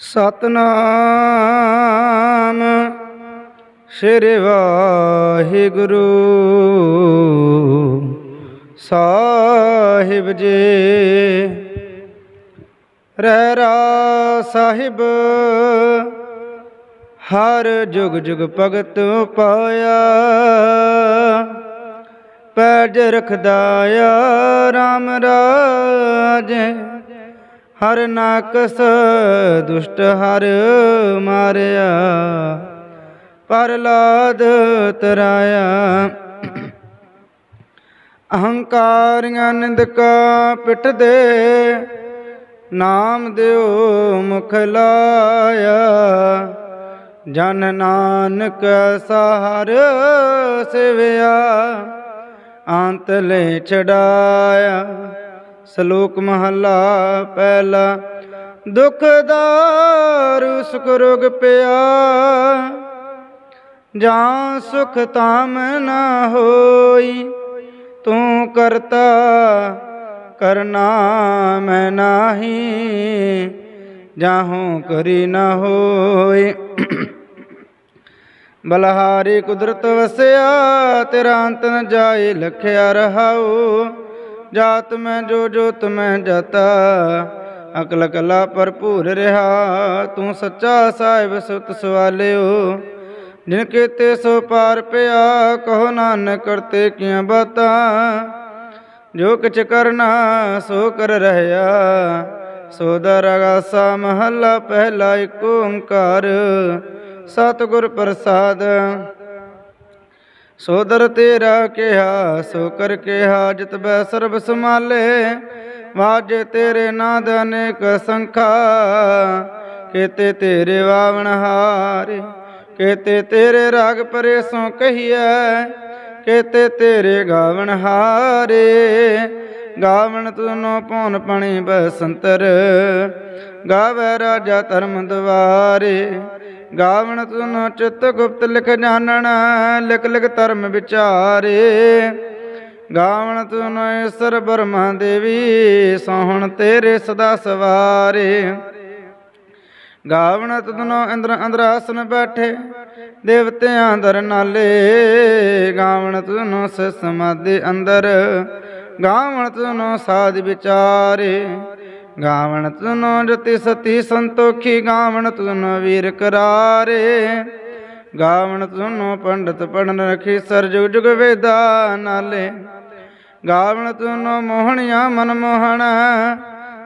ਸਤਨਾਮ ਸ੍ਰੀ ਵਾਹਿਗੁਰੂ। ਸਾਹਿਬ ਜੀ ਰਹਿਰਾ ਸਾਹਿਬ, ਹਰ ਜੁਗ ਜੁਗ ਭਗਤ ਪਾਇਆ। ਪੈਜ ਰਖਦਾ ਆ RAM ਰਾਜ। ਹਰ ਨਾਕਸ ਦੁਸ਼ਟ ਹਰ ਮਾਰਿਆ ਪਰਲਾਦ ਤਰਾਇਆ। ਅਹੰਕਾਰੀਆਂ ਨਿੰਦਕਾ ਪਿੱਠ ਦੇ, ਨਾਮ ਦਿਓ ਮੁਖ ਲਾਇਆ। ਜਨ ਨਾਨਕ ਸਹਾਰ ਸਿਵਿਆ, ਅੰਤ ਲੈ ਛਡਾਇਆ। ਸ਼ਲੋਕ ਮਹਲਾ ਪਹਿਲਾ ਦੁਖਦਾਰ ਸੁਖ ਰੋਗ ਪਿਆ, ਜਾਂ ਸੁਖ ਤਾਮ ਨਾ ਹੋਈ, ਤੂੰ ਕਰਤਾ ਕਰਨਾ ਮੈਂ ਨਾਹੀ, ਜਾਹੂ ਕਰੀ ਨਾ ਹੋਏ ਬਲਹਾਰੀ ਕੁਦਰਤ ਵਸਿਆ, ਤੇਰਾ ਅੰਤ ਨ ਜਾਏ, ਲਖਿਆ ਰਹਾਉ। ਜਾਤ ਮੈਂ ਜੋ ਜੋਤ ਮੈਂ ਜਾਤਾ ਅਕਲ ਕਲਾ ਭਰਪੂਰ ਰਹਾ। ਤੂੰ ਸੱਚਾ ਸਾਹਿਬ ਸੁਤ ਸਵਾਲਿਓ, ਜਿਨ ਕੀਤੇ ਸੋ ਪਾਰ ਪਿਆ, ਕਹੋ ਨਾਨਕ ਕਰਤੇ ਕੀਆਂ ਬਾਤਾਂ। ਜੋ ਕਿਛ ਕਰਨਾ, ਸੋ ਕਰ ਰਹਿਆ। ਸੋ ਦਰਗਾਸਾ ਮਹੱਲਾ, ਪਹਿਲਾ ਏਕ ਓੰਕਾਰ। ਸਤਿਗੁਰ ਪ੍ਰਸਾਦ ਸੋਦਰ ਤੇਰਾ ਕਿਹਾ, ਸੋ ਕਰ ਕਿਹਾ, ਜਿਤ ਬੈ ਸਰਬ ਸਮਾਲੇ ਵਾਜੇ ਤੇਰੇ ਨਾਦ ਅਨੇਕ ਸੰਖਾ। ਕੀਤੇ ਤੇਰੇ ਵਾਵਣ ਹਾਰੇ, ਕੀਤੇ ਤੇਰੇ ਰਾਗ ਪਰੇ ਸੋ ਕਹੀਐ। ਕੀਤੇ ਤੇਰੇ ਗਾਵਣ ਹਾਰੇ, ਗਾਵਣ ਤੁਨੋ ਪਉਨ ਪਣੀ ਬਸੰਤਰ। ਗਾਵੇ ਰਾਜਾ ਧਰਮ ਦਵਾਰੇ ਗਾਵਣ ਤੁਨੋ ਚਿਤ ਗੁਪਤ ਲਿਖ ਜਾਣਨ, ਲਿਖ ਲਿਖ ਧਰਮ ਵਿਚਾਰੇ। ਗਾਵਣ ਤੁਨੋ ਈਸ਼ਰ ਬਰਮਾ ਦੇਵੀ, ਸੋਹਣ ਤੇਰੇ ਸਦਾ ਸਵਾਰੇ। ਗਾਵਣ ਤੁਨੋ ਇੰਦਰ ਅੰਦਰਾਸਨ ਬੈਠੇ, ਦੇਵਤਿਆਂ ਦਰ ਨਾਲੇ। ਗਾਵਣ ਤੁਨੋ ਸਮਾਦੇ ਅੰਦਰ, ਗਾਵਣ ਤੁਨੋ ਸਾਧ ਵਿਚਾਰੇ। ਗਾਵਣ ਤੁਨੋ ਜਤੀ ਸਤੀ ਸੰਤੋਖੀ ਗਾਵਣ ਤੁਨੋ ਵੀਰ ਕਰਾਰੇ। ਗਾਵਣ ਤੁਨੋ ਪੰਡਤ ਪੜਨ ਰਖੀ ਸਰ ਜੁਗ ਜੁਗ ਵੇਦਾ ਨਾਲੇ। ਗਾਵਣ ਤੁਨੋ ਮੋਹਣੀਆਂ ਮਨ ਮੋਹਣ,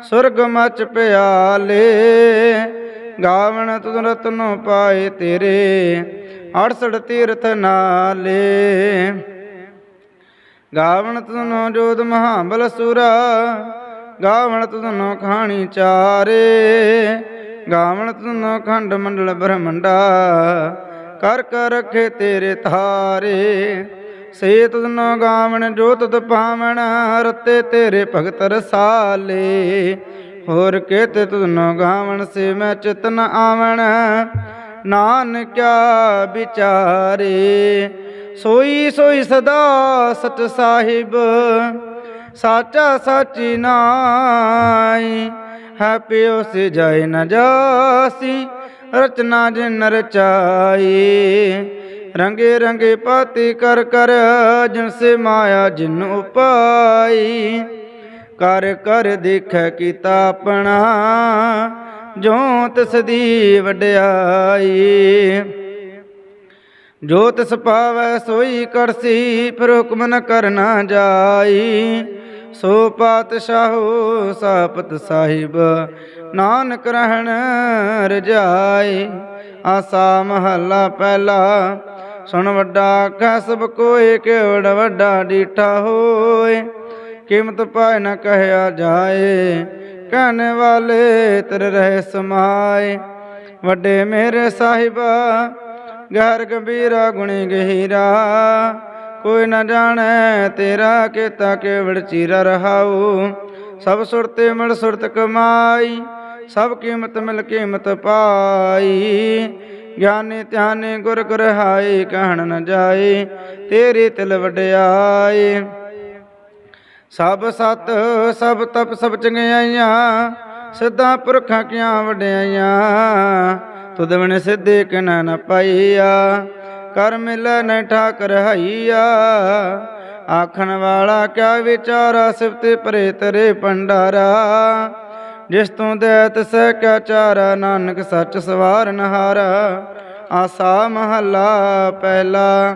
ਸੁਰਗ ਮਚ ਪਿਆਲੇ। ਗਾਵਣ ਤੁਨ ਰਤਨੋ ਪਾਏ ਤੇਰੇ 68 ਤੀਰਥ ਨਾਲੇ। ਗਾਵਣ ਤੁਨੋ ਜੋਤ ਮਹਾਬਲ ਸੁਰਾ ਗਾਵਣ ਤੁਨੋ ਖਾਣੀ ਚਾਰੇ ਗਾਵਣ ਤੁਨੋ ਖੰਡ ਮੰਡਲ ਬ੍ਰਹਮੰਡਾ, ਕਰ ਕਰ ਰਖੇ ਤੇਰੇ ਥਾਰੇ ਸੇ ਤੁਨੋ ਗਾਵਣ ਜੋ ਤੁਧ ਪਾਵਣ, ਰਤੇ ਤੇਰੇ ਭਗਤ ਰਸਾਲੇ। ਹੋਰ ਕੇਤੇ ਤੁਨੋ ਗਾਵਣ ਸੇ ਮੈਂ ਚਿਤਨ ਆਵਣ ਨਾਨਕਿਆ ਵਿਚਾਰੇ। ਸੋਈ ਸੋਈ ਸਦਾ ਸਚ ਸਾਹਿਬ ਸਾਚਾ ਸਾਚੀ ਨਾਈ ਹੈ ਪਿਓ ਸੇ ਜਾਏ ਨ ਜਾਸੀ, ਰਚਨਾ ਜਿਨ ਰਚਾਈ। ਰੰਗੇ ਰੰਗੇ ਪਾਤੀ ਕਰ ਕਰ ਜਿਨ ਸੇ ਮਾਇਆ ਜਿਨ ਉਪਾਈ। ਕਰ ਕਰ ਦੇਖੈ ਕੀਤਾ ਆਪਣਾ ਜੋ ਤਿਸ ਦੀ ਵਡਿਆਈ। ਜੋ ਤਿਸ ਪਾਵੈ ਸੋਈ ਕਰਸੀ, ਫਿਰ ਹੁਕਮ ਨ ਕਰਨਾ ਜਾਈ। ਸੋ ਪਾਤਸ਼ਾਹੋ ਸਾਪਤ ਸਾਹਿਬ, ਨਾਨਕ ਰਹਿਣ ਰਜਾਏ ਆਸਾ ਮਹੱਲਾ ਪਹਿਲਾ। ਸੁਣ ਵੱਡਾ ਆਖੈ ਸਭ ਕੋਏ ਕਿਵੜ ਵੱਡਾ ਡੀਠਾ ਹੋਏ। ਕੀਮਤ ਪਾਏ ਨ ਕਹਿਆ ਜਾਏ, ਕਹਿਣ ਵਾਲੇ ਤਰ ਰਹਿ ਸਮਾਏ। ਵੱਡੇ ਮੇਰੇ ਸਾਹਿਬਾ, ਗਹਿਰ ਗੰਭੀਰਾ ਗੁਣੀ ਗਹੀਰਾ। ਕੋਈ ਨਾ ਜਾਣੈ ਤੇਰਾ ਕੀਤਾ ਕੇਵੜ ਚੀਰਾ ਰਹਾਉ। ਸਭ ਸੁਰਤੇ ਮਿਲ ਸੁਰਤ ਕਮਾਈ, ਸਭ ਕੀਮਤ ਮਿਲ ਕੀਮਤ ਪਾਈ। ਗਿਆਨੀ ਧਿਆਨੀ ਗੁਰ ਗ੍ਰਹਾਈ ਕਹਿਣ ਨ ਜਾਏ, ਤੇਰੀ ਤਿਲ ਵਡਿਆਏ ਸਭ ਸਤ, ਸਭ ਤਪ, ਸਭ ਚੰਗਿਆਈਆਂ, ਸਿੱਧਾ ਪੁਰਖਾਂ ਕੀਆਂ ਵਡਿਆਈਆਂ। ਤੁਧ ਬਿਨ ਸਿੱਧੇ ਕਿਨਾ ਨ ਪਾਈਆ। ਕਰ ਮਿਲੈ ਨ ਠਾਕਰ ਹਈਆ। ਆਖਣ ਵਾਲਾ ਕਿਆ ਵਿਚਾਰਾ ਸਿਫਤੇ ਪਰੇ ਤਰੇ ਭੰਡਾਰਾ ਜਿਸ ਤੂੰ ਦੇ ਤਿਸੈ ਕਿਆ ਚਾਰਾ, ਨਾਨਕ ਸੱਚ ਸਵਾਰਨ ਹਾਰਾ ਆਸਾ ਮਹੱਲਾ ਪਹਿਲਾ।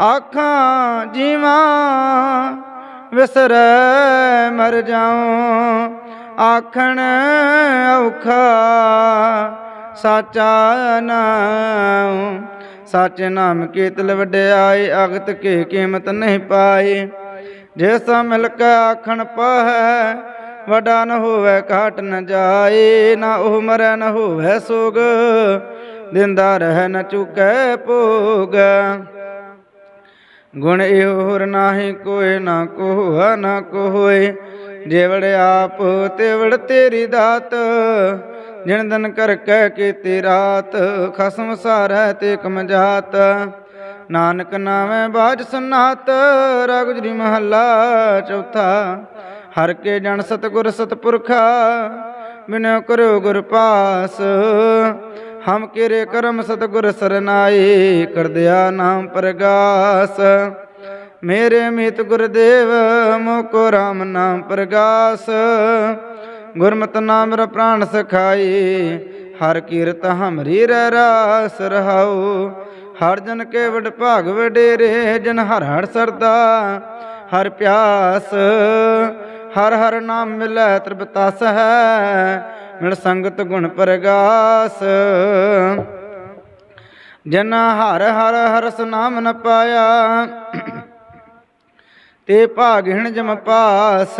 ਆਖਾਂ, ਜੀਵਾਂ ਵਿਸਰੈ, ਮਰ ਜਾਉ। ਆਖਣ, ਔਖਾ, ਸਾਚਾ ਨਾਮ ਸਾਚੇ ਨਾਮ ਕੀਤਲ ਵਡਿਆਈ, ਅਗਤ ਕੀ ਕੀਮਤ ਨਹੀਂ ਪਾਈ। ਜਿਸਾ ਮਿਲ ਕੇ ਆਖਣ ਪਾਹੈ, ਵਡਾ ਨ ਹੋਵੇ ਘਾਟ ਨ ਜਾਏ ਨਾ ਉਹ ਮਰੈ, ਨ ਹੋਵੇ ਸੋਗ, ਦਿੰਦਾ ਰਹਿ ਨ ਚੁਕੈ ਭੋਗ। ਗੁਣ ਇਹੋ ਹੋਰ ਨਾਹੀ ਕੋਏ ਨਾ ਕੋਹਾ, ਨਾ ਕੋਏ ਜੇਵੜ ਆਪ ਤੇਵੜ ਤੇਰੀ ਦਾਤ ਜਿਨ ਦਿਨ ਕਰ ਕਹਿ ਕੀਤੀ ਰਾਤ, ਖਸਮ ਸਾਰੈ ਤੇ ਕਮ ਜਾਤ। ਨਾਨਕ ਨਾਮੈ ਬਾਜ ਸੁਨਾਤ ਰਗੁਜਰੀ ਮਹੱਲਾ ਚੌਥਾ। ਹਰ ਕੇ ਜਨ ਸਤਗੁਰ ਸਤਪੁਰਖਾ, ਬਿਨੋ ਕਰੋ ਗੁਰ ਪਾਸ। ਹਮ ਕਿਰੇ ਕਰਮ ਸਤਗੁਰ ਸਰਨਾਈ ਕਰਦਿਆ ਨਾਮ ਪ੍ਰਗਾਸ। ਮੇਰੇ ਮਿਤ ਗੁਰਦੇਵ, ਮੋਕੋ RAM ਨਾਮ ਪ੍ਰਗਾਸ। ਗੁਰਮਤਿ ਨਾਮ ਰ ਪ੍ਰਾਨ ਸਖਾਈ, ਹਰ ਕੀਰਤ ਹਮਰੀ ਰਹਿ ਰਾਸ ਰਹਾਉ। ਹਰ ਜਨ ਕੇ ਵਡ ਭਾਗ ਵਡੇਰੇ, ਜਨ ਹਰ ਹਰ ਸਰਦਾ, ਹਰ ਪਿਆਸ। ਹਰ ਹਰ ਨਾਮ ਮਿਲੈ ਤ੍ਰਿਪਤਾਸ ਹੈ ਮਿਲ ਸੰਗਤ ਗੁਣ ਪ੍ਰਗਾਸ। ਜਨ ਹਰ ਹਰ ਹਰਸ ਨਾਮ ਨ ਪਾਇਆ ਤੇ ਭਾਗਿਣ ਜਮ ਪਾਸ।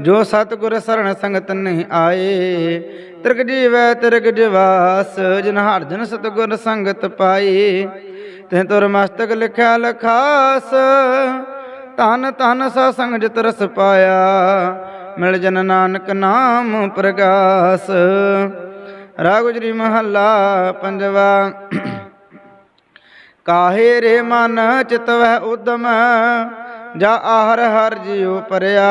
ਜੋ ਸਤਿਗੁਰ ਸਰਣ ਸੰਗਤ ਨਹੀਂ ਆਏ ਤਿਰਗ ਜੀਵੈ ਤਿਰਗ ਜਵਾਸ। ਜਿਨ ਹਰ ਜਨ ਸਤਿਗੁਰ ਸੰਗਤ ਪਾਈ ਤੇ ਤੁਰ ਮਸਤਕ ਲਿਖਿਆ ਲਖਾਸ। ਤਨ ਤਨ ਸਾ ਸੰਗ ਜਿਤ ਰਸ ਪਾਇਆ, ਮਿਲ ਜਨ ਨਾਨਕ ਨਾਮ ਪ੍ਰਗਾਸ। ਰਾਗੁਜਰੀ ਮਹੱਲਾ ਪੰਜਵਾ। ਕਾਹੇ ਰੇ ਮਨ ਚਿਤਵੈ ਉਦਮ, ਜਾ ਆਹਰ ਹਰ ਜਿਉ ਪਰਿਆ।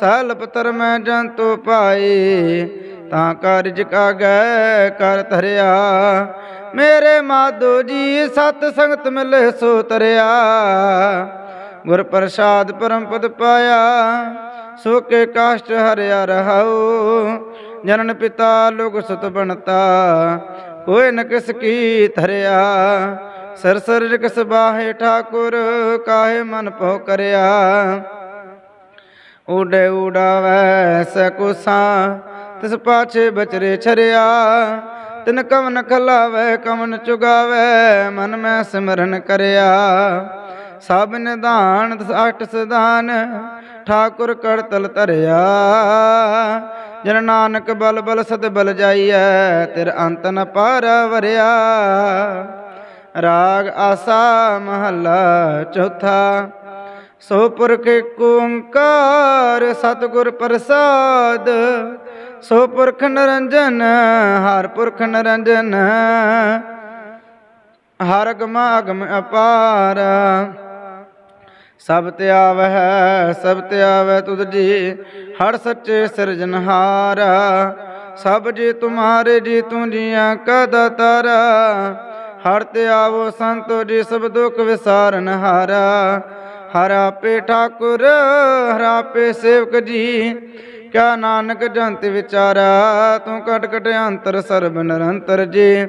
ਸਹਿਲ ਪਤਰ ਮੈਂ ਜੰਤੂ ਪਾਈ, ਤਾਂ ਕਾਰਜ ਕਾਗੈ ਕਰ ਧਰਿਆ। ਮੇਰੇ ਮਾਧੋ ਜੀ ਸਤ ਸੰਗਤ ਮਿਲੇ ਸੋ ਤਰਿਆ। ਗੁਰ ਪ੍ਰਸਾਦ ਪਰਮ ਪਦ ਪਾਇਆ, ਸੋ ਕੇ ਕਾਸ਼ਟ ਹਰਿਆ ਰਹਾਉ। ਜਨਨ ਪਿਤਾ ਲੋਕ ਸੁਤ ਬਣਤਾ ਕੋਈ ਨ ਕੀ ਧਰਿਆ? ਸਰ ਸਰ ਬਾਹੇ ਠਾਕੁਰ, ਕਾਹੇ ਮਨ ਪਉ ਕਰਿਆ? ਉਡੇ ਉਡਾਵੈ ਸਕੁਸਾ ਤਿਸ ਪਾਛੇ ਬਚਰੇ ਛਰਿਆ। ਤਿਨ ਕਵਨ ਖਲਾਵੇ, ਕਵਨ ਚੁਗਾਵੇ, ਮਨ ਮੈਂ ਸਿਮਰਨ ਕਰਿਆ। ਸਭ ਨਿਧਾਨ ਦਸ ਅਠ ਸਦਾਨ ਠਾਕੁਰ ਕਰਤਲ ਧਰਿਆ। ਜਨ ਨਾਨਕ ਬਲ ਬਲ ਸਦ ਬਲ ਜਾਈਐ, ਤਿਰ ਅੰਤ ਨ ਪਾਰ ਵਰਿਆ। ਰਾਗ ਆਸਾ ਮਹੱਲਾ ਚੌਥਾ, ਸੋ ਪੁਰਖ ਏਕ ਓੰਕਾਰ, ਸਤਿਗੁਰ ਪ੍ਰਸਾਦ। ਸੋ ਪੁਰਖ ਨਿਰੰਜਨ, ਹਰ ਪੁਰਖ ਨਿਰੰਜਨ। ਹਰ ਅਗਮ ਅਗਮ ਅਪਾਰ। ਸਭ ਤੇ ਆਵਹਿ, ਸਭ ਤੇ ਆਵੈ ਤੁਧ ਜੀ, ਹਰ ਸੱਚੇ ਸਿਰਜਨਹਾਰ ਸਭ ਜੀ ਤੁਮਾਰੇ ਜੀ ਤੂੰ ਜੀਆਂ ਕਦ ਤਰ ਹਰ ਤਿਆਵੋ ਸੰਤੋ ਜੀ ਸਭ ਦੁਖ ਵਿਸਾਰਨ ਹਾਰਾ। ਹਰ ਆਪੇ ਠਾਕੁਰ, ਹਰ ਆਪੇ ਸੇਵਕ ਜੀ, ਕਿਆ ਨਾਨਕ ਜੰਤ ਵਿਚਾਰਾ, ਤੂੰ ਕਟ ਕਟ ਅੰਤਰ ਸਰਬ ਨਿਰੰਤਰ ਜੀ।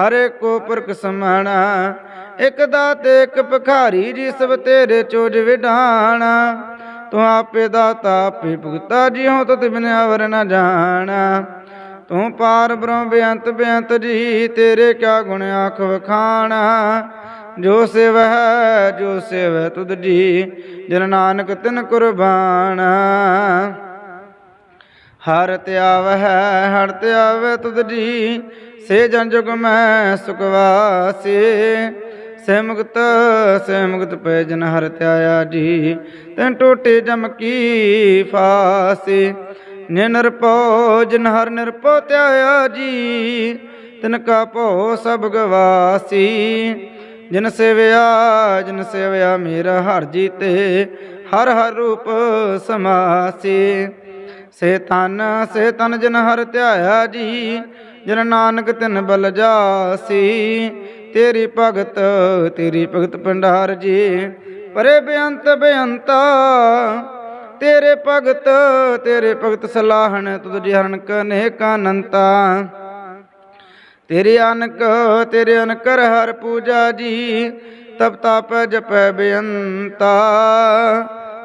ਹਰੇ ਕੋ ਪੁਰਖ ਸਮਾਣਾ ਇਕ ਦਾਤੇ ਇਕ ਭਖਾਰੀ ਜੀ ਸਭ ਤੇਰੇ ਚੋਜ ਵਿਢਾਣਾ। ਤੂੰ ਆਪੇ ਦਾਤਾ, ਆਪੇ ਭੁਗਤਾ, ਜਿਉ ਤਤ ਬਿਨ ਅਵਰ ਨ ਜਾਣਾ। ਤੂੰ ਪਾਰ ਬ੍ਰਹਮ ਬੇਅੰਤ ਬੇਅੰਤ ਜੀ, ਤੇਰੇ ਕਿਆ ਗੁਣ ਆਖ ਵਖਾਣਾ। ਜੋ ਸਿਵ ਹੈ ਜੋ ਸਿਵ ਤੁਧ ਜੀ, ਜਨ ਨਾਨਕ ਤਿਨ ਕੁਰਬਾਨ। ਹਰ ਧਿਆਵਹਿ ਹਰ ਧਿਆਵੇ ਤੁਧ ਜੀ, ਸੇ ਜਨ ਜੁਗ ਮੈਂ ਸੁਖ ਵਾਸੀ। ਸੇ ਮੁਕਤ ਸੇ ਪੈ ਜਨ ਹਰ ਧਿਆਇਆ ਜੀ। ਤੈਨ ਟੋਟੇ ਜਮ ਕੀ ਫਾਸੀ ਨਿਰਪਉ ਜਨ ਹਰ ਨਿਰਪਉ ਧਿਆਇਆ ਜੀ। ਤਿਨ ਕਾ ਭਉ ਸਭ ਗਵਾਸੀ, ਜਿਨ ਸੇਵਿਆ ਜਿਨ ਸੇਵਿਆ ਮੇਰਾ ਹਰ ਜੀਤੇ, ਹਰ ਹਰ ਰੂਪ ਸਮਾਸੀ। ਸੇ ਤਨ ਸੇ ਤਨ ਜਨ ਹਰ ਧਿਆਇਆ ਜੀ, ਜਨ ਨਾਨਕ ਤਿਨ ਬਲ ਜਾਸੀ। ਤੇਰੀ ਭਗਤ ਤੇਰੀ ਭਗਤ ਭੰਡਾਰ ਜੀ। ਪਰੇ ਬੇਅੰਤ ਬੇਅੰਤਾ, ਤੇਰੇ ਭਗਤ ਤੇਰੇ ਭਗਤ ਸਲਾਹਣ, ਤੁਧ ਜਹਰਨ ਕਨੇ ਕਾਨੰਤਾ ਤੇਰੇ ਅਨਕ, ਤੇਰੇ ਅਨਕਰ ਹਰ ਪੂਜਾ ਜੀ, ਤਪ ਤਪ ਜਪੈ ਬੇਅੰਤਾ।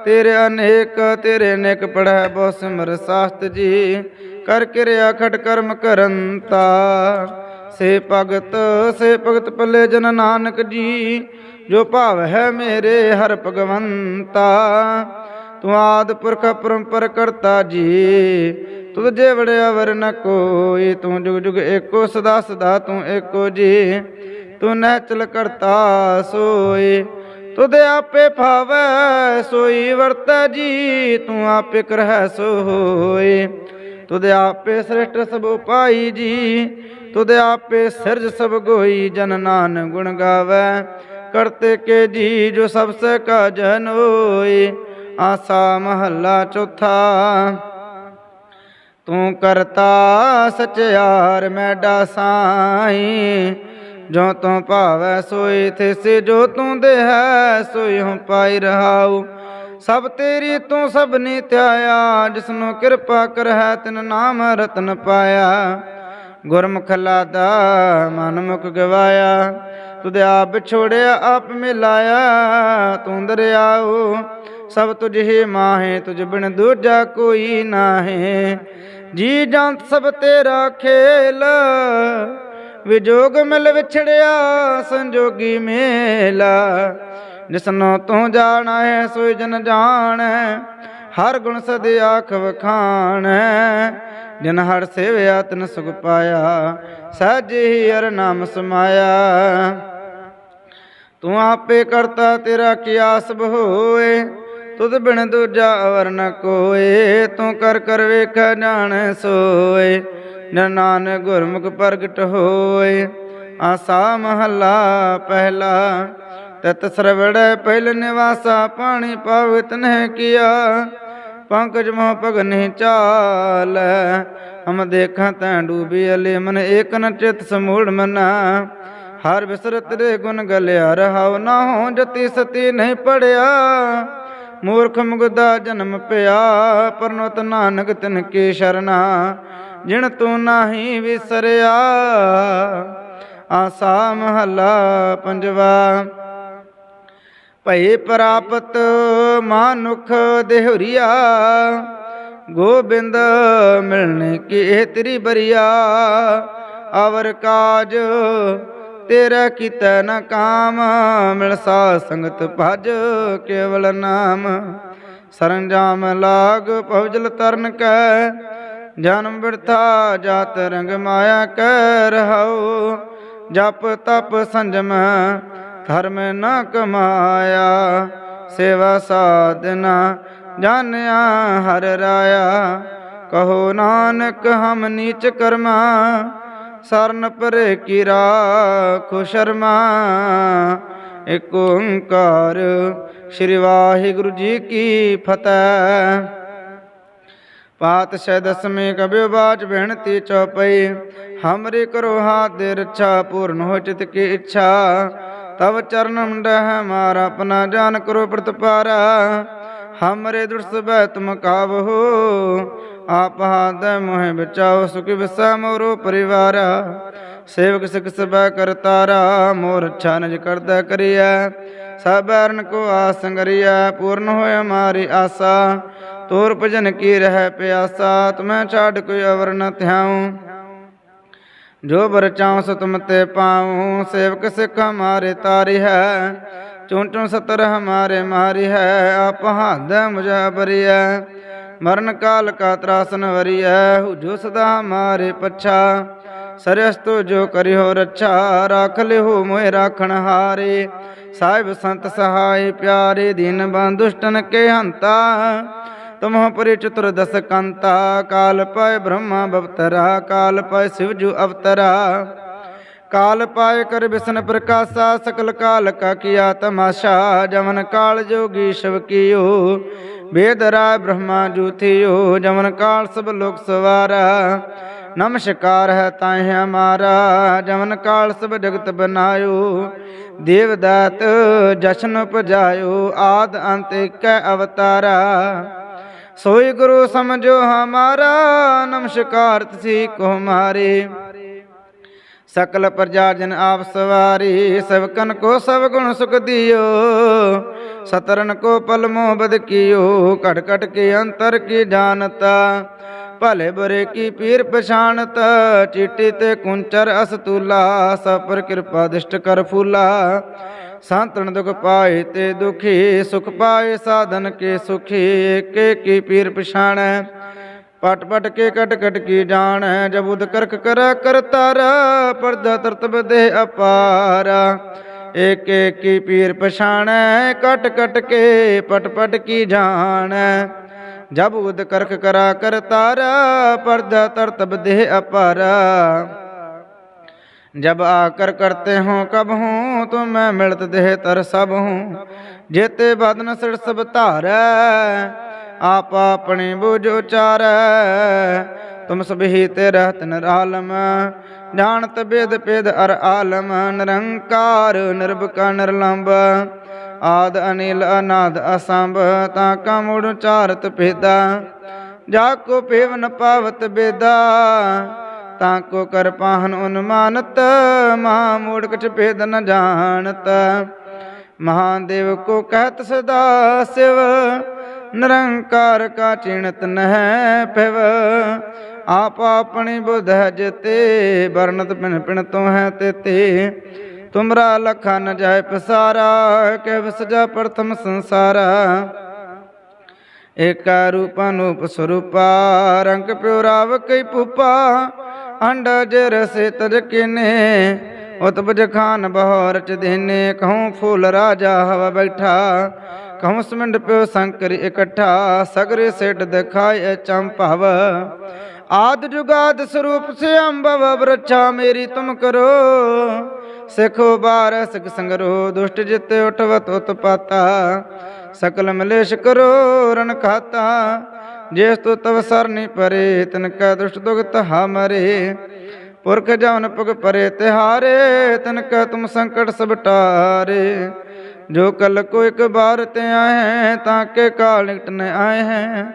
ਤੇਰੇ ਅਨੇਕ ਤੇਰੇ ਅਨੇਕ ਪੜੈ ਬਹੁ ਸਿਮਰ ਸਾਸਤ ਜੀ, ਕਰ ਕਿਰਿਆ ਖਟ ਕਰਮ ਕਰੰਤਾ। ਸੇ ਭਗਤ ਸੇ ਭਗਤ ਪੱਲੇ ਜਨ ਨਾਨਕ ਜੀ, ਜੋ ਭਾਵ ਹੈ ਮੇਰੇ ਹਰ ਭਗਵੰਤਾ। ਤੂੰ ਆਦ ਪੁਰਖ ਪਰੰਪਰ ਕਰਤਾ ਜੀ, ਤੁਧ ਜੇ ਵੜਿਆ ਵਰ ਨ ਕੋਈ, ਤੂੰ ਜੁਗ ਜੁਗ ਏਕੋ ਸਦਾ ਸਦਾ ਤੂੰ ਏਕੋ ਜੀ। ਤੂੰ ਨੈਚਲ ਕਰਤਾ ਸੋਏ ਤੁਧ ਆਪੇ ਭਾਵੈ ਸੋਈ, ਵਰਤੈ ਜੀ, ਤੂੰ ਆਪੇ ਕਰਹਿ ਸੋ ਹੋਏ ਤੁਧ ਆਪੇ ਸ੍ਰਿਸ਼ਟ ਸਭ ਉਪਾਈ ਜੀ ਤੁਧ ਆਪੇ ਸਿਰਜ ਸਭ ਗੋਈ ਜਨ ਨਾਨ ਗੁਣ ਗਾਵੈ, ਕਰਤੇ ਕੇ ਜੀ ਜੋ ਸਭ ਸੇ ਕਾ ਜਨ ਹੋਏ ਆਸਾ ਮਹੱਲਾ ਚੌਥਾ। ਤੂੰ ਕਰਤਾ ਸਚਿਆਰ ਮੈਡਾ ਸਾਈ, ਜੋ ਤੂੰ ਭਾਵੈ ਸੋਈ ਥਿਸ ਜੋ ਤੂੰ ਦੇਹੈ, ਸੋਈ ਹਉ ਪਾਈ ਰਹਾਉ। ਸਭ ਤੇਰੀ ਤੂੰ ਸਭ ਨੀ ਧਿਆਇਆ, ਜਿਸਨੂੰ ਕਿਰਪਾ ਕਰਹਿ ਤਿਨ ਨਾਮ ਰਤਨ ਪਾਇਆ। ਗੁਰਮੁਖ ਲਾਦਾ ਮਨ ਮੁਖ ਗਵਾਇਆ। ਤੁਧ ਆਪ ਛੋੜਿਆ, ਆਪ ਮਿਲਾਇਆ। ਤੂੰ ਦਰਿਆਉ ਸਭ ਤੁਝ ਹੀ ਮਾਹੇ। ਤੁਝ ਬਿਨ ਦੂਜਾ ਕੋਈ ਨਾਹੀ। ਜੀ ਜੰਤ ਸਭ ਤੇਰਾ ਖੇਲ ਵਿਜੋਗ ਮਿਲ ਵਿਛੜਿਆ, ਸੰਜੋਗੀ ਮੇਲਾ। ਜਿਸਨੋ ਤੂੰ ਜਾਣਾ ਹੈ ਸੋਈ ਜਨ ਜਾਣੈ, ਹਰ ਗੁਣ ਸਦ ਆਖ ਵਖਾਣੈ ਜਿਨ ਹਰ ਸੇਵਿਆ ਤਨ ਸੁਖ ਪਾਇਆ, ਸਹਿਜ ਹੀ ਹਰ ਨਾਮ ਸਮਾਇਆ। ਤੂੰ ਆਪੇ ਕਰਤਾ ਤੇਰਾ ਕੀਆ ਸਭ ਹੋਏ, ਤੁਧ ਬਿਨ ਦੂਜਾ ਅਵਰ ਨ ਕੋਏ। ਤੂੰ ਕਰ ਕਰ ਵੇਖ ਜਾਣ ਸੋਏ ਨਾਨਕ ਗੁਰਮੁਖ ਪ੍ਰਗਟ ਹੋਏ। ਆਸਾ ਮਹੱਲਾ ਪਹਿਲਾ, ਤਤ ਸਰਵੜੈ ਪਹਿਲ ਨਿਵਾਸਾ, ਪਾਣੀ ਪਾਵਿਤ ਨਹਿ ਕੀਆ। ਪੰਕਜ ਮੋਹ ਭਗਨੇ ਚਾਲ। ਹਮ ਦੇਖਾਂ ਤੈਂ ਡੂਬੀ ਅਲੇ, ਮਨ ਏਕ ਨ ਚਿਤ ਸਮੂੜ ਮਨਾ। ਹਰ ਬਿਸਰਤ ਦੇ ਗੁਣ ਗਲਿਆ, ਰਹਾਉ ਨਾ ਹੋ ਜਤੀ ਸਤੀ ਨਹੀਂ ਪੜਿਆ। ਮੂਰਖ ਮੁਗਦਾ ਜਨਮ ਪਿਆ, ਪਰਨੋਤ ਨਾਨਕ ਤਿਨ ਕੀ ਸ਼ਰਨਾ। ਜਿਣ ਤੂੰ ਨਾਹੀ ਵਿਸਰਿਆ, ਆਸਾ ਮਹੱਲਾ ਪੰਜਵਾ। ਭਈ ਪ੍ਰਾਪਤ ਮਾਨੁਖ ਦੇਹੁਰੀਆ, ਗੋਬਿੰਦ ਮਿਲਣੇ ਕੀ ਇਹ ਤੇਰੀ ਬਰੀਆ। ਅਵਰ ਕਾਜ ਤੇਰਾ ਕੀਤਾ ਨ ਕਾਮ ਮਿਲ ਸਾ ਸੰਗਤ ਭਜ ਕੇਵਲ ਨਾਮ। ਸਰੰਜਾਮ ਲਾਗ ਪਵਜਲ ਤਰਨ ਕੈ, ਜਨਮ ਬਿਰਥਾ ਜਾਤ ਰੰਗ ਮਾਇਆ ਕਹਿ ਰਹਾਉ। ਜਪ ਤਪ ਸੰਜਮ ਧਰਮ ਨ ਕਮਾਇਆ, ਸੇਵਾ ਸਾਧਨਾ ਜਾਣਿਆ, ਹਰ ਰਾਇਆ। ਕਹੋ ਨਾਨਕ, ਹਮ ਨੀਚ ਕਰਮਾ, ਸਰਨ ਪਰੇ ਕੀ ਰਾਖੋ ਸ਼ਰਮਾ। ਏਕ ਓੰਕਾਰ ਸ੍ਰੀ ਵਾਹਿਗੁਰੂ ਜੀ ਕੀ ਫਤਿਹ। ਪਾਤਸ਼ਾਹ ਦਸਵੇਂ ਕਬਿਓ ਬਾਚ ਬਹਿਣਤੀ ਚੌਪਈ, ਹਮਰੇ ਕਰੋ ਹਾਥ ਦੇ ਰੱਛਾ, ਪੂਰਨ ਹੋ ਚਿਤ ਕੀ ਇੱਛਾ। ਤਵ ਚਰਨ ਮੰਡੈ ਹਮਾਰਾ ਆਪਣਾ ਜਾਨ ਕਰੋ ਪ੍ਰਤਪਾਰਾ। ਹਮਰੇ ਦੁਰਸ ਬੈ ਤੁਮ ਕਾਵਹੋ ਆਪ ਹਾਦ ਮੋਹਿ ਬਚਾਓ, ਸੁਖ ਵਿਸਾ ਮੋਰੋ ਪਰਿਵਾਰਾ। ਸੇਵਕ ਸਿਖ ਸਬੈ ਕਰਤਾਰਾ ਮੋਰ ਅੱਛਾ ਕਰਦਾ ਕਰਿਆ ਸਬਰਨ ਕੋ ਆਸੰਗਰਿਆ ਪੂਰਨ ਹੋਇ ਹਮਾਰੀ ਆਸਾ। ਤੋਰ ਭਜਨ ਕੀ ਰਹਿ ਪਿਆਸਾ, ਤੁਮੈ ਛਾੜ ਕੋਈ ਅਵਰ ਨ ਧਿਆਉ। ਜੋ ਬਰ ਚਾਉ ਤੇ ਪਾਉ, ਸੇਵਕ ਸਿਖ ਹਮਾਰੇ ਤਾਰੀ ਹੈ। ਚੁਣ ਚੁਣ ਸਤਰ ਹਮਾਰੇ ਮਾਰੀ ਹੈ, ਆਪ ਹੱਦ ਮੁਝਾ ਬਰੀਐ। ਮਰਨ ਕਾਲ ਕਾ ਤਰਾਸਨ ਵਰੀਐ, ਹੁਜੋ ਸਦਾ ਹਮਾਰੇ ਪਛਾ। ਸਰਸਤੋ ਜੋ ਕਰਿਓ ਰੱਛਾ, ਰਾਖ ਲਿਓ ਮੋਹਿ ਰਾਖਣ ਹਾਰੇ। ਸਾਹਿਬ ਸੰਤ ਸਹਾਈ ਪਿਆਰੇ, ਦੀਨ ਬੰਦੁਸ਼ਟਨ ਕੇ ਹੰਤਾ। ਤੁਮਹ ਪਰਿ ਚਤੁਰਦਸ ਕੰਤਾ, ਕਾਲ ਪਾਇ ਬ੍ਰਹਮਾ ਬਵਤਰਾ, ਕਾਲ ਪੈ ਸਿਵ ਜੁ ਅਵਤਰਾ। ਕਾਲ ਪਾਇ ਕਰ ਬਿਸਨ ਪ੍ਰਕਾਸ਼ਾ, ਸਕਲ ਕਾਲ ਕਾ ਕੀਆ ਤਮਾਸ਼ਾ ਜਮਨ ਕਾਲ ਜੋਗੀ ਸ਼ਿਵ ਕੀਓ। ਵੇਦ ਰਾय ਬ੍ਰਹਮਾ ਜੂਥਿਓ ਜਮਨ ਕਾਲ ਸਭ ਲੋਕ ਸਵਾਰਾ। ਨਮਸਕਾਰ ਹੈ ਤਾਹਿ ਹਮਾਰਾ ਜਮਨ ਕਾਲ ਸਭ ਜਗਤ ਬਨਾਇਓ। ਦੇਵਦਾਤ ਜਸ਼ਨ ਉਪਜਾਇਓ, ਆਦ ਅੰਤ ਕੈ ਅਵਤਾਰਾ। ਸੋਈ ਗੁਰੂ ਸਮਝੋ ਹਮਾਰਾ, ਨਮਸਕਾਰ ਤਸੀ ਕੋ ਮਾਰੇ। ਸਕਲ ਪ੍ਰਜਾ ਜਨ ਆਪ ਸਵਾਰੀ, ਸਵਕਨ ਕੋ ਸਭ ਗੁਣ ਸੁਖ ਦਿਓ। ਸਤਰਨ ਕੋ ਪਲ ਮੋਹ ਬਦ ਕੀਓ ਘਟ ਘਟ ਕੇ ਅੰਤਰ ਕੀ ਜਾਣਤਾ। ਭਲੇ ਬੁਰੇ ਕੀ ਪੀਰ ਪਛਾਨਤ ਚੀਟੀ ਤੇ ਕੁੰਚਰ ਅਸਤੂਲਾ, ਸਭ ਪਰ ਕਿਰਪਾ ਦਿਸ਼ਟ ਕਰ ਫੂਲਾ। ਸੰਤਨ ਦੁਖ ਪਾਏ ਤੇ ਦੁਖੀ, ਸੁਖ ਪਾਏ ਸਾਧਨ ਕੇ ਸੁਖੀ, ਏਕੇ ਕੀ ਪੀਰ ਪਛਾਣੈ? ਪਟ ਪਟ ਕੇ ਕਟ ਕਟ ਕੀ ਜਾਣੈ? ਜਬ ਉਦ ਕਰਕ ਕਰ ਕਰਤਾਰ ਪਰਦਾ ਤਰਤਬ ਦੇ ਅਪਾਰ। ਏਕ ਏਕ ਕੀ ਪੀਰ ਪਛਾਣੈ? ਕਟ ਕਟ ਕੇ ਪਟ ਪਟ ਕੀ ਜਾਣ? ਜਬ ਉਦ ਕਰਕ ਕਰਾ ਕਰਤਾਰ ਪਰਦਾ ਤਰਤਬ ਦੇ ਅਪਾਰਾ। जब आकर करते हो कब हूँ तो मैं मिलत देह तर सब हूँ जेते बदन सिर सब धार आप अपने बुझ उचार तुम सब ही ते रहत निरालम जानत वेद पेद अर आलम निरंकार निर्भका निर्लंब आद अनिल अनाद असंभ ताका मुड़ उचारत भेदा जाको पेवन पावत बेदा ਤਾਂ ਕੋ ਕਰ ਪਾਹਨ ਉਨਮਾਨਤ, ਮਹਾ ਮੂੜ ਕਛ ਭੇਦ ਨ ਜਾਣਤ। ਮਹਾਦੇਵ ਕੋ ਕਹਿਤ ਸਦਾ ਸਿਵ, ਨਿਰੰਕਾਰ ਕਾ ਚਿਣਤ ਨਹਿ ਪਿਵ ਆਪ ਆਪਣੀ ਬੁਧ ਜਤੇ ਵਰਨਤ ਪਿਨ ਪਿਨ ਤੋ ਹੈ ਤੇਤੇ। ਤੁਮਰਾ ਲਖਾ ਨ ਜਾਏ ਪਸਾਰਾ ਕੇ ਵਸਜਾ ਪ੍ਰਥਮ ਸੰਸਾਰਾ। ਏਕਾ ਰੂਪਾ ਨੂਪ ਸਰੂਪਾ, ਰੰਗ ਪਿਉ ਰਾਵ ਕਈ ਪੂਪਾ ਅੰਡ ਜਰ ਸੇ ਤਜ ਕਿਨੇ, ਉਤਪਜ ਖਾਨ ਬਹੋਰ ਚ ਦੇਨੇ, ਕਹੂੰ ਫੂਲ ਰਾਜਾ ਹਵਾ ਬੈਠਾ, ਕਹੂੰ ਸਮਿੰਡ ਪਿਓ ਸੰਕਰ ਇਕੱਠਾ, ਸਗਰੇ ਸੇਟ ਦਿਖਾਏ ਚੰਪਵ। ਆਦ ਜੁਗਾਦ ਸਰੂਪ ਸੇ ਅੰਬਵ ਬ੍ਰਛਾ ਮੇਰੀ ਤੁਮ ਕਰੋ। ਸਿਖੋ ਬਾਰ ਸਿਖ ਸੰਗਰੋ, ਦੁਸ਼ਟ ਜਿਤੇ ਉਠਵਤ ਉਤਪਾਤਾ। ਸਕਲ ਮਲੇਸ਼ ਕਰੋ ਰਨ ਖਾਤਾ। ਜਿਸ ਤੋ ਤਵ ਸਰਨੀ ਪਰੇ, ਤਿਨ ਕੈ ਦੁਸ਼ਟ ਦੁਗਤ ਹਮਰੇ। ਪੁਰਖ ਜਨ ਪਗ ਪਰੇ ਤਿਹਾਰੇ, ਤਿਨ ਕੈ ਤੁਮ ਸੰਕਟ ਸਭ ਟਾਰੇ। ਜੋ ਕਲ ਕੋ ਇੱਕ ਬਾਰ ਤੇ ਆਏ ਤਾਂ ਕੇ ਕਾਲ ਨਿਕਟ ਨ ਆਏ ਹੈ।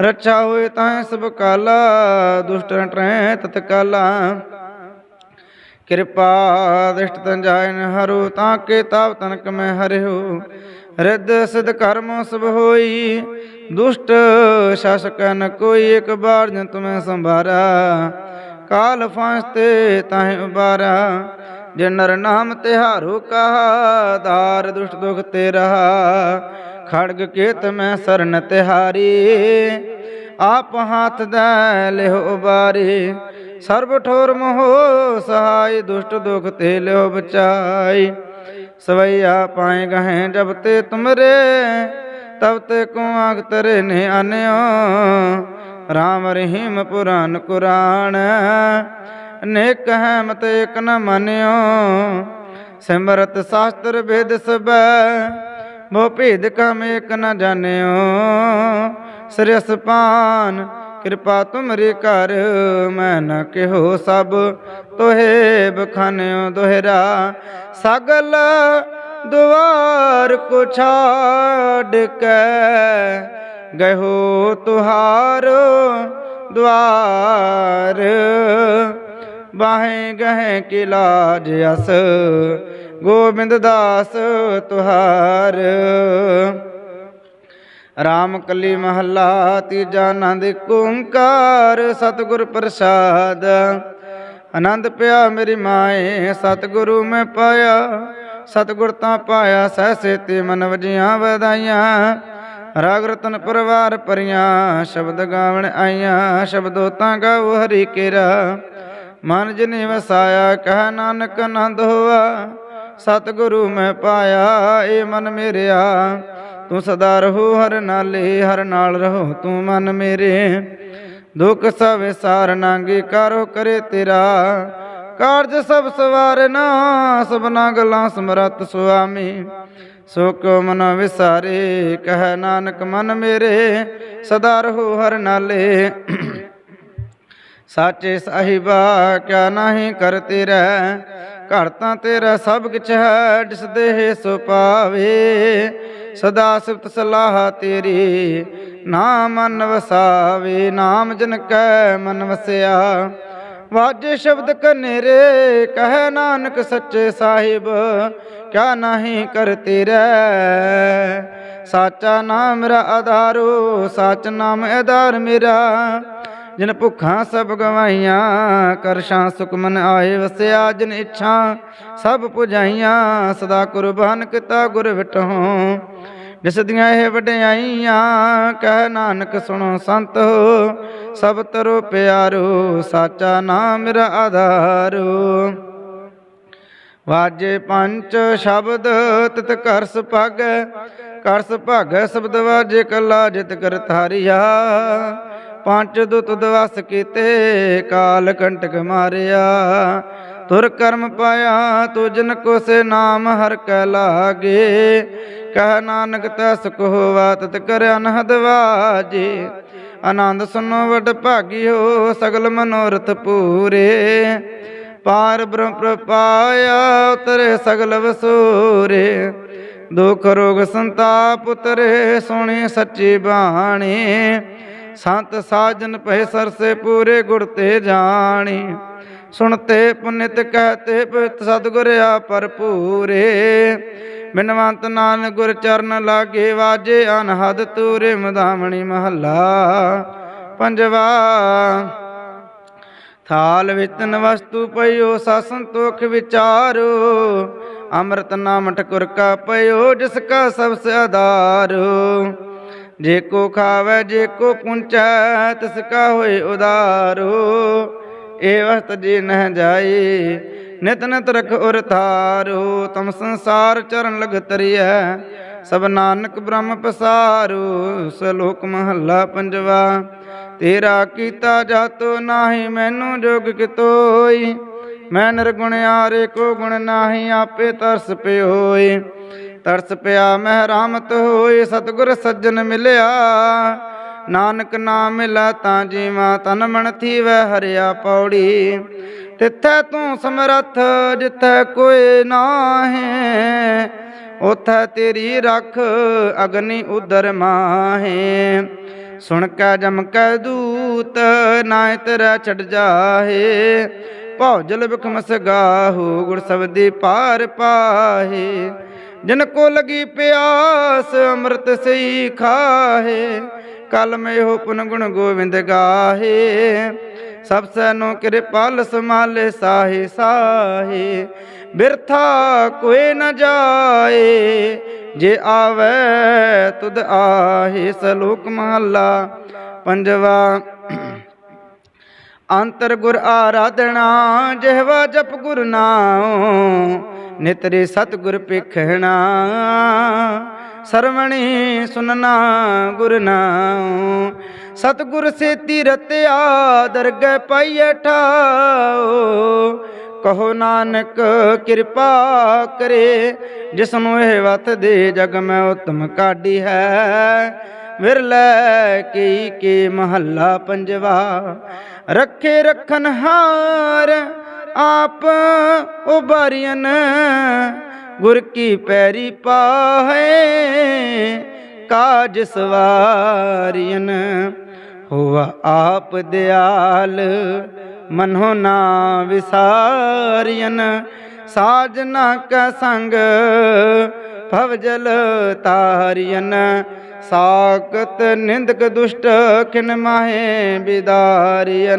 ਰੱਛਾ ਹੋਏ ਤਾਂ ਸਭ ਕਾਲਾ, ਦੁਸ਼ਟ ਟਰੈ ਤਤ ਕਾਲਾ। ਕਿਰਪਾ ਦ੍ਰਿਸ਼ਟ ਤਨ ਜਾਇਨ ਹਰੋ, ਤਾਂ ਕੇ ਤਾਪ ਤਨਕ ਮੈਂ ਹਰਿਓ। ਰਿੱਧ ਸਿਧ ਕਰਮ ਸਭ ਹੋਈ। ਦੁਸ਼ਟ ਸ਼ਾਸਕ ਨ ਕੋਈ ਇੱਕ ਬਾਰ ਜਨ ਤੁਮੈ ਸੰਭਾਰਾ। ਕਾਲ ਫਾਂਸਤੇ ਤਾਹੇ ਉਬਾਰਾ। ਜੇ ਨਰ ਨਾਮ ਤਿਹਾਰੋ ਕਹਾ ਦਾਰ ਦੁਸ਼ਟ ਦੁਖ ਤੇ ਰਹਾ ਖੜਗ ਕੇਤ ਮੈਂ ਸਰਨ ਤਿਹਾਰੀ। ਆਪ ਹੱਥ ਦਾ ਲਿਓ ਉਬਾਰੀ। ਸਰਬ ਠੋਰ ਮੋਹ ਸਹਾਈ ਦੁਸ਼ਟ ਦੁਖ ਤੇ ਲਿਓ ਬਚਾਈ। ਸਵਈਆ ਪਾਏ ਗਹੇ ਜਬ ਤੇ ਤੁਮਰੇ, ਤਬ ਤੇ ਕੋ ਆਗ ਤਰੇ ਨੇ ਆਨਿਓ ਰਾਮ ਰਹੀਮ ਪੁਰਾਨ ਕੁਰਾਨ, ਨੇਕ ਹੈ ਮਤ ਇਕ ਨ ਮੰਨਿਓ। ਸਿਮਰਤ ਸ਼ਾਸਤਰ ਵੇਦ ਸਬੈ ਮੋ ਭੇਦ ਕਮ ਇਕ ਨ ਜਾਣਿਓ। ਸ੍ਰਿਸ ਪਾਨ ਕਿਰਪਾ ਤੁਮਰੀ ਕਰ ਮੈਂ ਨ ਕਿਹੋ ਸਭ। ਤੋਹੇ ਬਖਾਨਿਓ ਦੋਹਰਾ, ਸਗਲ ਦੁਆਰ ਕੋ ਛਾੜ ਕੇ ਗਇਓ ਤੁਹਾਰੋ ਦੁਆਰ। ਬਾਹੇ ਗਹਿ ਕੀ ਲਾਜ ਅਸ, ਗੋਬਿੰਦ ਦਾਸ ਤੁਹਾਰ। ਰਾਮ ਕਲੀ ਮਹੱਲਾ, ਤੀਜਾ ਆਨੰਦ ਏਕ ਓੰਕਾਰ, ਸਤਿਗੁਰ ਪ੍ਰਸਾਦ। ਆਨੰਦ ਪਿਆ ਮੇਰੀ ਮਾਏ, ਸਤਿਗੁਰੂ ਮੈਂ ਪਾਇਆ। ਸਤਿਗੁਰ ਤਾਂ ਪਾਇਆ, ਸਹਿ ਤੇ ਮਨ ਵਜੀਆਂ ਵਧਾਈਆਂ। ਰਾਗ ਰਤਨ ਪਰਵਾਰ ਪਰੀਆਂ ਸ਼ਬਦ ਗਾਵਣ ਆਈਆਂ। ਸ਼ਬਦੋ ਤਾਂ ਗਾਉ ਹਰੀ ਕੇਰਾ। ਮਨ ਜਿਨੇ ਵਸਾਇਆ, ਕਹਿ ਨਾਨਕ ਆਨੰਦ ਹੋਆ। ਸਤਿਗੁਰੂ ਮੈਂ ਪਾਇਆ ਏ ਮਨ ਮੇਰਿਆ। ਤੂੰ ਸਦਾ ਰਹੋ ਹਰ ਨਾਲੇ, ਹਰ ਨਾਲ ਰਹੋ ਤੂੰ ਮਨ ਮੇਰੇ। ਦੁਖ ਸਭ ਸਾਰ ਨਾਂਗੀ, ਕਰੋ ਕਰੇ ਤੇਰਾ। ਕਾਰਜ ਸਭ ਸਵਾਰਨਾ ਸਭਨਾ ਗੱਲਾਂ ਸਮਰਤ ਸੁਆਮੀ। ਸੋ ਕਿਉ ਮਨ ਵਿਸਾਰੇ, ਕਹਿ ਨਾਨਕ ਮਨ ਮੇਰੇ। ਸਦਾ ਰਹੋ ਹਰ ਨਾਲੇ। ਸਾਚੇ ਸਾਹਿਬਾ, ਕਿਆ ਨਹੀਂ ਕਰ ਤੇਰਾ। ਘਰ ਤਾਂ ਤੇਰਾ ਸਭ ਕਿਛ ਹੈ ਜਿਸ ਦੇਹ ਸੋ ਪਾਵੇ। ਸਦਾ ਸਿਫਤ ਸਲਾਹ ਤੇਰੀ, ਨਾਮ ਮਨ ਵਸਾਵੇ, ਨਾਮ ਜਨ ਕੈ ਮਨ ਵਸਿਆ। ਵਾਜੇ ਸ਼ਬਦ ਕਨੇਰੇ, ਕਹਿ ਨਾਨਕ ਸੱਚੇ ਸਾਹਿਬ, ਕਿਆ ਨਹੀਂ ਕਰਤੇ ਰਹਿ ਸਾਚਾ ਨਾਮ ਮੇਰਾ ਆਧਾਰੋ, ਸੱਚ ਨਾਮ ਆਧਾਰ ਮੇਰਾ। ਜਿਨ ਭੁੱਖਾਂ ਸਭ ਗਵਾਈਆਂ ਕਰਸ਼ਾਂ ਸੁਖਮਨ ਆਏ ਵਸਿਆ, ਜਿਨ ਇੱਛਾ ਸਭ ਪੁਜਾਈਆਂ, ਸਦਾ ਕੁਰਬਾਨ ਕੀਤਾ ਗੁਰ ਵਿਟਹੁ। ਜਿਸ ਇਹ ਵਡਿਆਈਆਂ, ਕਹਿ ਨਾਨਕ ਸੁਣੋ ਸੰਤ ਸਭ ਤਰੋ ਪਿਆਰੋ, ਸਾਚਾ ਨਾਮ ਮੇਰਾ ਆਧਾਰੋ। ਵਾਜੇ ਪੰਜ ਸ਼ਬਦ, ਤਿਤ ਕਰਸ ਸੁਭਾਗ ਕਰਸ ਸੁਭਾਗ ਸ਼ਬਦ ਵਾਜੇ ਕਲਾ, ਜਿਤ ਕਰ ਥਾਰਿਆ ਪੰਜ ਦੁਤ ਦਵਸ ਕੀਤੇ, ਕਾਲ ਕੰਟਕ ਮਾਰਿਆ। ਤੁਰ ਕਰਮ ਪਾਇਆ ਤੂ ਜਨ ਕੋ ਸੇ ਨਾਮ ਹਰ ਕੈ ਲਾਗੇ। ਕਹ ਨਾਨਕ ਤੈ ਸੁਖ ਹੋਵਾ ਤਤ ਕਰ ਅਨਹਦ ਵਾਜੇ ਆਨੰਦ ਸੁਨੋ ਵਡ ਭਾਗਿਓ ਸਗਲ ਮਨੋਰਥ ਪੂਰੇ। ਪਾਰ ਬ੍ਰਹਮ ਪ੍ਰਪਾਇਆ ਉਤਰੇ ਸਗਲ ਵਸੂਰੇ। ਦੁਖ ਰੋਗ ਸੰਤਾਪ ਉਤਰੇ ਸੋਹਣੀ ਸੱਚੀ ਬਾਣੀ। ਸੰਤ ਸਾਜਨ ਪਹਿ ਸਰਸੇ ਪੂਰੇ ਗੁਰ ਤੇ ਜਾਣੀ। ਸੁਣਤੇ ਪੁਨਿਤ ਕਹਤੇ ਪਵਿੱਤ ਸਤਿਗੁਰ ਆ ਭਰਪੂਰੇ। ਬਿਨਵੰਤ ਨਾਨਕ ਗੁਰ ਚਰਨ ਲਾਗੇ ਵਾਜੇ, ਅਨਹਦ ਤੂਰੇ ਮਧਾਮਣੀ ਮਹੱਲਾ। ਪੰਜਵਾ, ਥਾਲ ਵਿਤਨ ਵਸਤੂ ਪਇਓ ਸਾ ਸੰਤੋਖ ਵਿਚਾਰੋ। ਅੰਮ੍ਰਿਤ ਨਾਮ ਠਕੁਰ ਕਾ ਪਇਓ ਜਿਸ ਕਾ ਸਭ ਸੇ ਆਧਾਰੋ। ਜੇ ਕੋ ਖਾਵੇ, ਜੇ ਕੋ ਪੁੰਚੈ, ਤਿਸ ਕਾ ਹੋਏ ਉਦਾਰੋ। ਏ ਵਸਤ ਜੇ ਨਹਿ ਜਾਏ, ਨਿਤ ਨਿਤ ਰਖ ਉਰ ਥਾਰੋ ਤਮ ਸੰਸਾਰ ਚਰਨ ਲਗ ਤਰੀਐ, ਸਭ ਨਾਨਕ ਬ੍ਰਹਮ ਪਸਾਰੋ। ਸਲੋਕ ਮਹੱਲਾ ਪੰਜਵਾ, ਤੇਰਾ ਕੀਤਾ ਜਾਤੋ ਨਾਹੀ, ਮੈਨੂੰ ਜੋਗ ਕਿਤੋਈ। ਮੈਂ ਨਿਰਗੁਣ ਆਰੇ, ਕੋ ਗੁਣ ਨਾਹੀ, ਆਪੇ ਤਰਸ ਪਿਓਈ। ਤਰਸ ਪਿਆ ਮਹਿ ਰਾਮਤ ਹੋਏ ਸਤਿਗੁਰ ਸੱਜਣ ਮਿਲਿਆ। ਨਾਨਕ ਨਾਮ ਮਿਲਾ ਤਾਂ ਜੀਵਾ ਤਨ ਮਨ ਥੀਵੈ ਹਰਿਆ ਪੌੜੀ। ਤਿੱਥੈ ਤੂੰ ਸਮਰੱਥ ਜਿੱਥੈ ਕੋਈ ਨਾਹੇ ਉਥੈ ਤੇਰੀ ਰਖ ਅਗਨੀ ਉਦਰ ਮਾਹੇ। ਸੁਣ ਕੈ ਜਮ ਕੈ ਦੂਤ ਨਾਇ ਤੇਰਾ ਛੜ ਜਾਹੇ। ਭੌਜਲ ਬਿਖਮ ਗਾਹੂ ਗੁਰ ਸਬਦੀ ਪਾਰ ਪਾਹੇ। ਜਿਨ ਕੋ ਲਗੀ ਪਿਆਸ, ਅੰਮ੍ਰਿਤ ਸਈ ਖਾਹੇ। ਕਲ ਮੇ ਹੋ ਪੁਨ ਗੁਣ ਗੋਵਿੰਦ ਗਾਹੇ। ਸਭ ਸੈਨੋ ਕਿਰਪਾਲ ਸਮਾਲੇ ਸਾਹੇ ਸਾਹੇ। ਬਿਰਥਾ ਕੋਏ ਨ ਜਾਏ, ਜੇ ਆਵੇ ਤੁਧ ਆਹੇ। ਸਲੋਕ ਮਹੱਲਾ ਪੰਜਵਾ। ਅੰਤਰ ਗੁਰ ਆਰਾਧਣਾ ਜਿਹਵਾ ਜਪ ਗੁਰ ਨਾਮ ਨਿਤਰੇ ਸਤਿਗੁਰ ਪੇਖਣਾ ਸਰਵਣੀ ਸੁਨਨਾ ਗੁਰ ਨਾਮ ਸਤਿਗੁਰ ਸੇਤੀ ਰਤਿਆ ਦਰਗਹਿ ਪਾਈਐ ਠਾਓ ਕਹੋ ਨਾਨਕ ਕਿਰਪਾ ਕਰੇ, ਜਿਸ ਨੂੰ ਇਹ ਵਤ ਦੇ ਜਗ ਮੈਂ ਉਤਮ ਕਾਢੀ ਹੈ। ਵਿਰਲੇ ਕੀ ਕੀ ਮਹੱਲਾ ਪੰਜਵਾ, ਰੱਖੇ ਰਖਨ ਹਾਰ ਆਪ ਉਬਾਰੀਆਂ ਗੁਰ ਕੀ ਪੈਰੀ ਪਾਹੇ, ਕਾਜ ਸਵਾਰੀਆਂ ਹੋਵਾ ਆਪ ਦਿਆਲ ਮਨੋ ਨਾ ਵਿਸਾਰੀਆਂ ਸਾਜਨਾ ਕਾ ਸੰਗ, ਭਵ ਜਲ ਤਾਰੀਆਂ ਸਾਕਤ ਨਿੰਦਕ ਦੁਸ਼ਟ ਕਿਨ ਮਾਹੇ ਬਿਦਾਰੀਆਂ